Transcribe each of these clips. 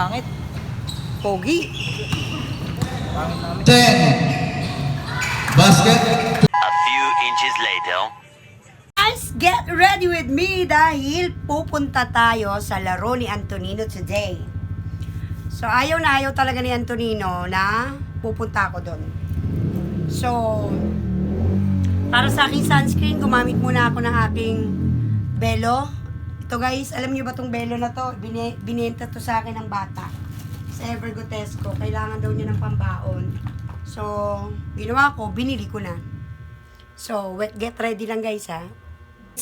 pangit. Pogi. 10. Basket. A few inches later. Guys, get ready with me dahil pupunta tayo sa laro ni Antonino today. So, ayaw na ayaw talaga ni Antonino na pupunta ako doon. So, para sa aking sunscreen, gumamit muna ako ng aking belo. Ito guys, alam niyo ba tong belo na to? Bine, binenta to sa akin ng bata. Sa Evergotesco. Kailangan daw niya ng pambaon. So, ginawa ko, binili ko na. So, get ready lang guys ha.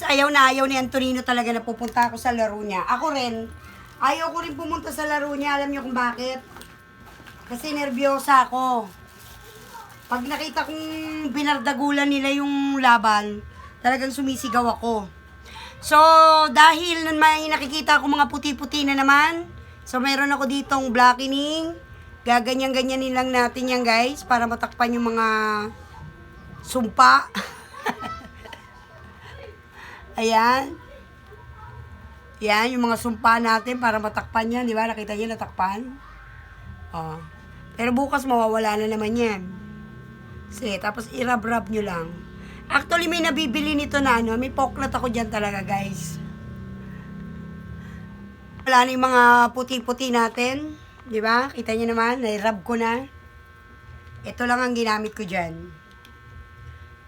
Ayaw na ayaw ni Antonino talaga na pupunta ako sa laro niya. Ako rin, ayaw ko rin pumunta sa laro niya. Alam niyo kung bakit? Kasi nervyosa ako. Pag nakita kong binardagulan nila yung laban, talagang sumisigaw ako. So, dahil nun may nakikita ko mga puti-puti na naman, so meron ako ditong blackening. Gaganyan-ganyanin lang natin yan guys para matakpan yung mga sumpa. Ayan. Yan, yung mga sumpa natin para matakpan yan, di ba? Nakita niyo natakpan? Oh. Pero bukas mawawala na naman yan. Sige, tapos irab-rab nyo lang. Actually, may nabibili nito na ano, may poklat ako dyan talaga, guys. Wala na yung mga puti-puti natin. Di ba? Kita nyo naman, nairab ko na. Ito lang ang ginamit ko dyan.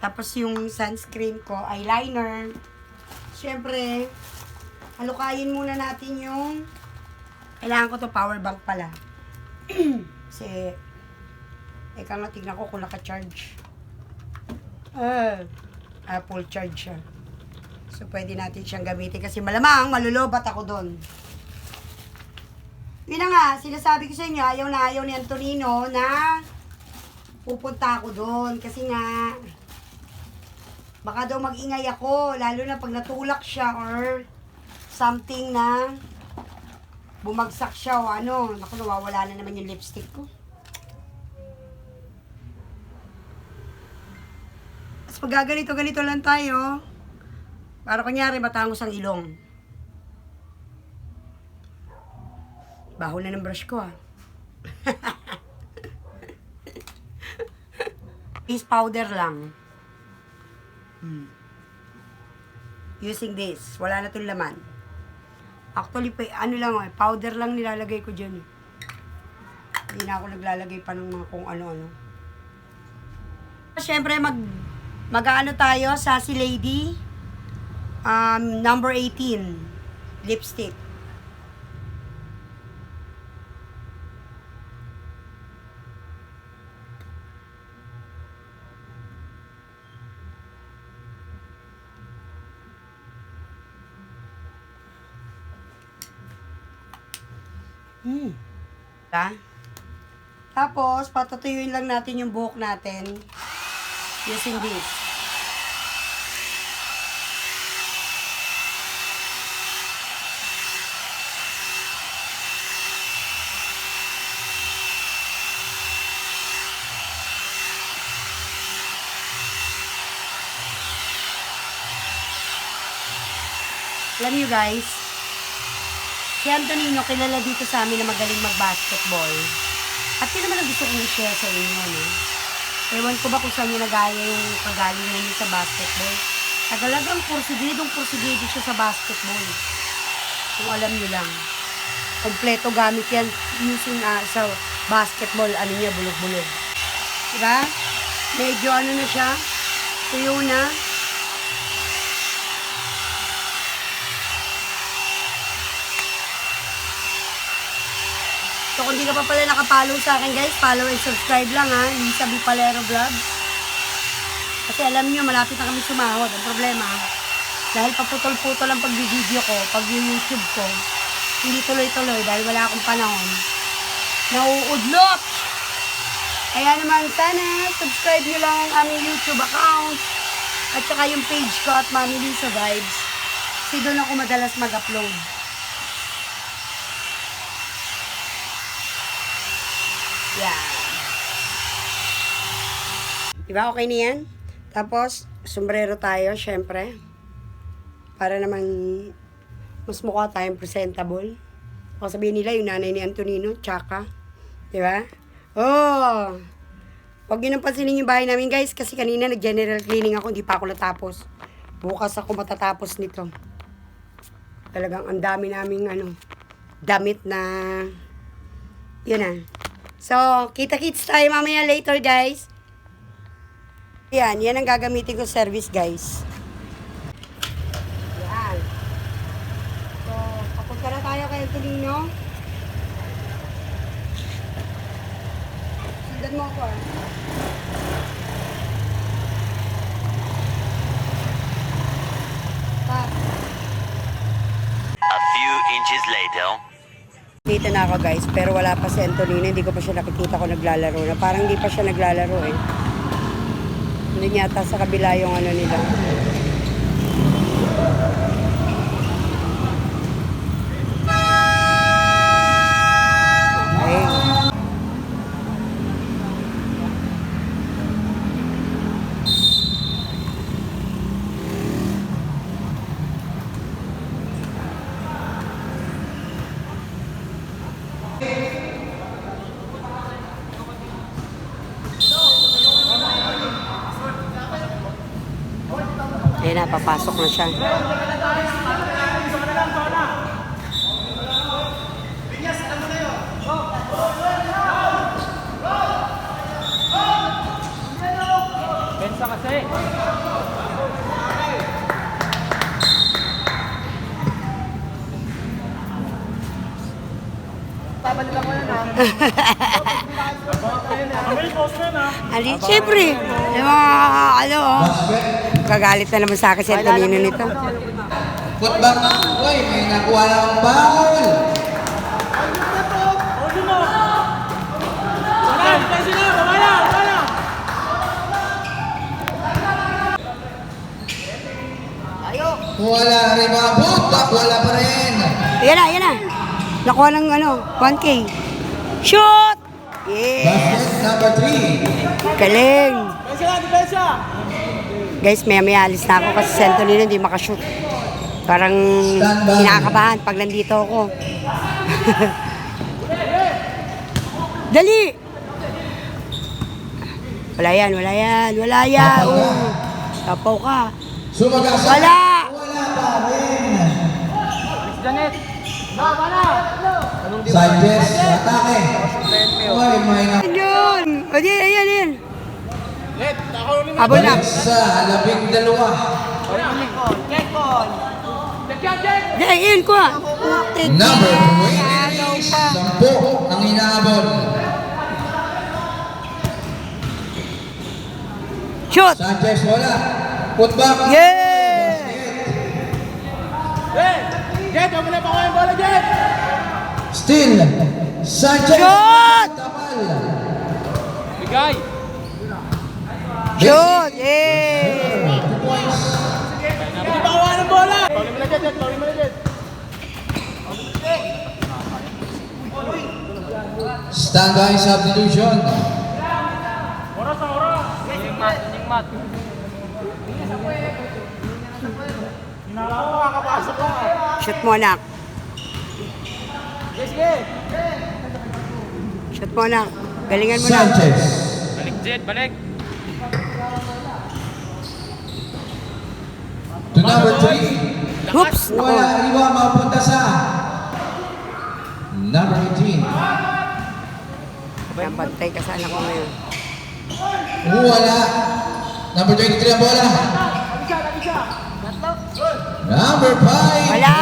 Tapos yung sunscreen ko, eyeliner. Siyempre, halukayin muna natin yung... Kailangan ko to power bank pala. Kasi, eka nga, tignan ko kung naka-charge. Ah, Apple charge siya. So, pwede natin siyang gamitin kasi malamang malulobat ako doon. Yun na nga, sinasabi ko sa inyo, ayaw na ayaw ni Antonino na pupunta ako doon. Kasi nga, baka daw mag-ingay ako, lalo na pag natulak siya or something na bumagsak siya o ano. Naku, nawawala na naman yung lipstick ko. Pag gaganito-ganito lang tayo, para kunyari matangos ang ilong. Baho na ng brush ko ah. Face powder lang. Hmm. Using this. Wala na itong laman. Actually, ano lang oh, powder lang nilalagay ko dyan eh. Hindi na ako naglalagay pa ng mga kung ano-ano. Siyempre, mag, mag-ano tayo, Sassy Lady. Um, number 18. Lipstick. Hmm. Ha? Tapos, patutuyuin lang natin yung buhok natin using this. Alam nyo guys, Si Antonino, kilala dito sa amin na magaling mag-basketball. At yun naman ang gusto kong i-share sa inyo, no? Ewan ko ba kung saan niya nagaya yung kagalingan niya sa basketball. Tagalagang porsigidong porsigido siya sa basketball. Kung alam niyo lang. Kompleto gamit yan using ah, sa basketball, ano niya, bulog-bulog. Diba? Medyo ano na siya, tuyo na. So kung di ka pa pala nakapollow sa akin guys, follow and subscribe lang ha, Lisa Bipalero Vlog. Kasi alam niyo malapit na kami sumahod. Ang problema, dahil paputol-putol ang pag-video ko, pag-YouTube ko, hindi tuloy-tuloy dahil wala akong panahon. Nauudlot! Kaya naman sana, subscribe nyo lang ang aming YouTube account at saka yung page ko at Mami Lisa Vibes. Kasi doon ako madalas mag-upload. Yan. Diba okay na yan? Tapos, sombrero tayo, syempre. Para naman mas mukha tayong presentable. Baka sabihin nila yung nanay ni Antonino, tsaka. Di ba? Oh! Huwag nyo nang pansinin yung bahay namin guys kasi kanina nag-general cleaning ako, hindi pa ako natapos. Bukas ako matatapos nito. Talagang ang dami naming ano, damit na yun na. So, kita-kits tayo mamaya later guys. Yan, yan ang gagamitin ko service guys. Yan. So, papunta na tayo kay Antonino. Sundan mo ako ah. A few inches later. Dito na ako guys, pero wala pa si Antonino, hindi ko pa siya nakikita ko naglalaro na. Parang hindi pa siya naglalaro eh. Hindi yata sa kabila yung ano nila. Papasok na siya. Pensa kasi. Babalikan ko yan ha. May post na na. Ali, siyempre, yung mga, ano, oh. Kagalit na naman sa akin si Antonino nito. Put back. Uy, may nakuha lang ang foul. Wala, kasi na, wala, wala. Wala rebound. Back, wala pa rin. Yan na, yan na. Nakuha ng ano, 1K. Shoot! Yeah! Basket number three. Galing! Pensa na, depensa. Guys, maya maya alis na ako kasi si Antonino hindi makashoot. Parang kinakabahan pag nandito ako. Dali! Wala yan, wala yan, wala yan. Tapaw ka. Oh. Tapaw ka. Sumagasa. Wala! Wala pa rin. Janet. Ba, bana. Sanchez, atake. Uy, may na... Yun! O di, ayan, ayan. Habol na. Balik sa labing dalawa. Di, ayan ko Number yan. 20. Sampo ang inaabot. Shoot! Sanchez, wala. Put back. Yeah! Jet, Jet, mo na pa ko yung bola, Jet. Still. Sanchez. Shot! Tapal. Bigay. Hindi pa kuha ng bola. Tawin mo na, Jet, tawin mo na, Jet. Standby substitution. Oras na, oras. Yung mat, yung mat. Hinala ko, kakapasok ko. Shoot mo anak. Yes, sige. Shoot mo anak. Galingan mo na. Sanchez. Balik, Jet, balik. Three. Oops! Wala iwa mapunta sa number 18. Yan, bantay ka sa anak ko ngayon. Wala. Number 23 ang bola. Number 5. Wala!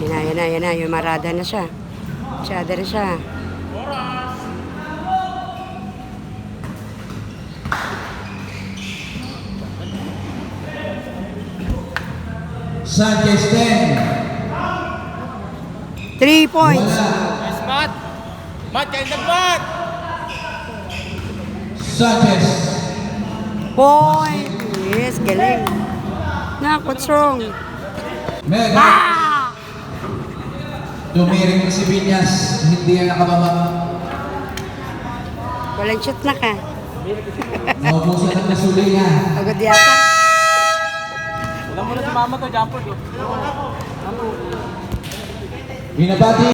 Yan na, yan na, yan na. Yung marada na siya. Masyada na siya. Sanchez 10. Three points. Wala. Yes, Mat. Mat, kayo nag-mat. Sanchez. Point. Yes, galing. Nak, what's wrong? Mega. Ah! Tumiring si Vinyas. Hindi yan nakababa. Walang shoot na ka. Naubusan ng nasuli niya. Agad yata. Walang mo na si mama to, jumper ko. Binabati.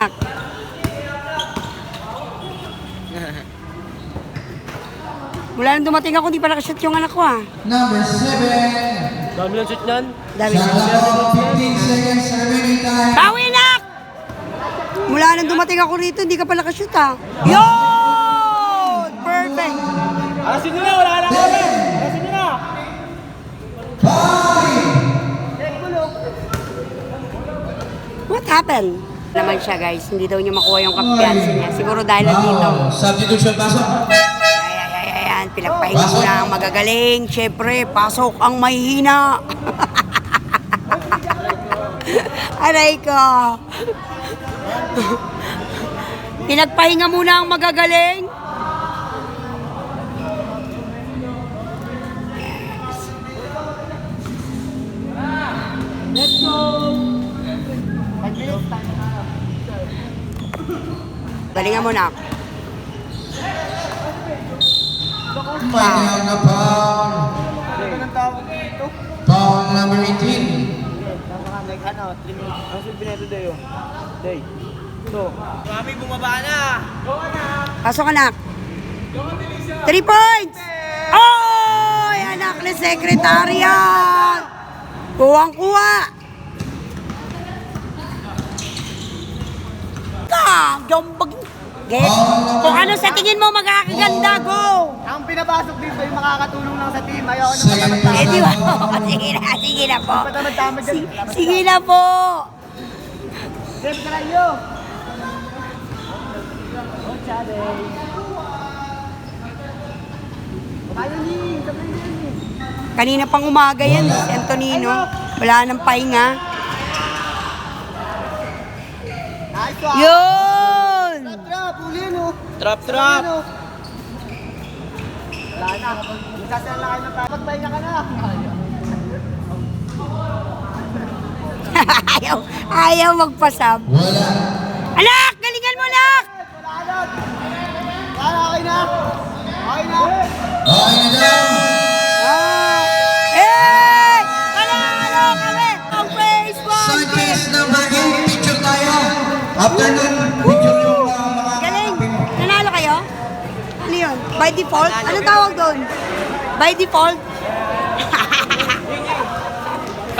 Mula nang dumating ako, di pa nakashoot yung anak ko ah. Number 7. Dami lang shoot niyan. Dami Shot clock 15 seconds remaining time. Bawi nak! Mula nang dumating ako rito, hindi ka pa nakashoot ah. Yun! Perfect! Alasin nyo na, wala na kami. What happened? Naman siya guys, hindi daw niya makuha yung kampiyansa niya. Siguro dahil. Wow. Substitution pasok. Ay, ay, ay, ayan, pinagpahinga mo na ang magagaling. Siyempre, pasok ang mahihina. Aray ko. Pinagpahinga muna ang magagaling. Galingan mo na. May down na foul. Foul number 18. Ano, ang silbi nito dayo. Day. Ito. Mami, bumaba na. Pasok anak. Three points! Oy! Anak ni Secretariat! Kuwang-kuwa! Ka! Jombag! Get! Kung ano sa tingin mo magkakaganda, go! Ang pinapasok dito yung makakatulong lang sa team. Ayoko na Eh, di ba? sige na, sige na po. patamad-tamad dyan. Sige na po. Step ka kayo. Kaya ni, sabay niya ni. Kanina pang umaga yan, si Antonino. Wala nang pahinga. Nice one. Trap. Trap? Wala na. Magsasayan lang kayo ng pagpahinga ka na. ayaw, ayaw magpasab. Wala. Anak! Galingan mo, anak! Wala na. Wala, okay na. Okay na. Okay na daw. By default? Anong tawag doon? By default?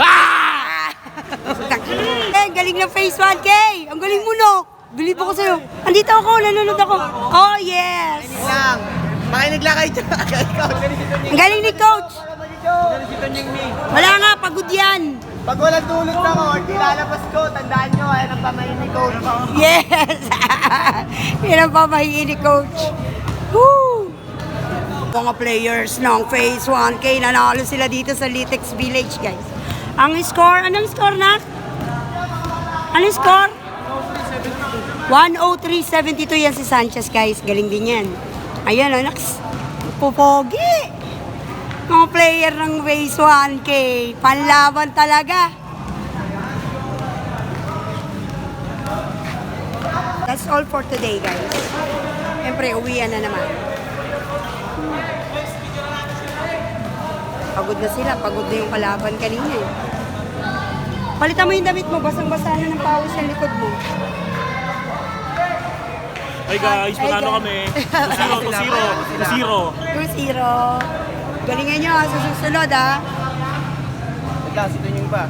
ah! eh, galing ng face 1K! Ang galing mo, no? Bilib ako sa'yo. Andito ako, nanonood ako. Oh, yes! Lang. Makinig lang kayo dyan. Ang galing ni Coach! Wala nga, pagod yan. Pag walang tulog na ko, or di lalabas ko, tandaan nyo, ayan ang pamahin ni coach. Yes! Yan ang pamahiin ni Coach. Woo! Mga players ng Phase 1K, nanalo sila dito sa Litex Village, guys. Ang score, anong score na? Anong score? 103.72 yan si Sanchez, guys. Galing din yan. Ayan, oh, naks. Pupogi. Mga player ng Phase 1K. Panlaban talaga. That's all for today, guys. Siyempre, uwian na naman. Pagod na sila. Pagod na yung kalaban kanina eh. Palitan mo yung damit mo. Basang-basa na ng pawis sa likod mo. Ay guys, guys. kami? 2-0, 2-0, 2-0. 2-0. Galingan nyo ha, sa susunod ha. Wait lang, si Tonyong pa.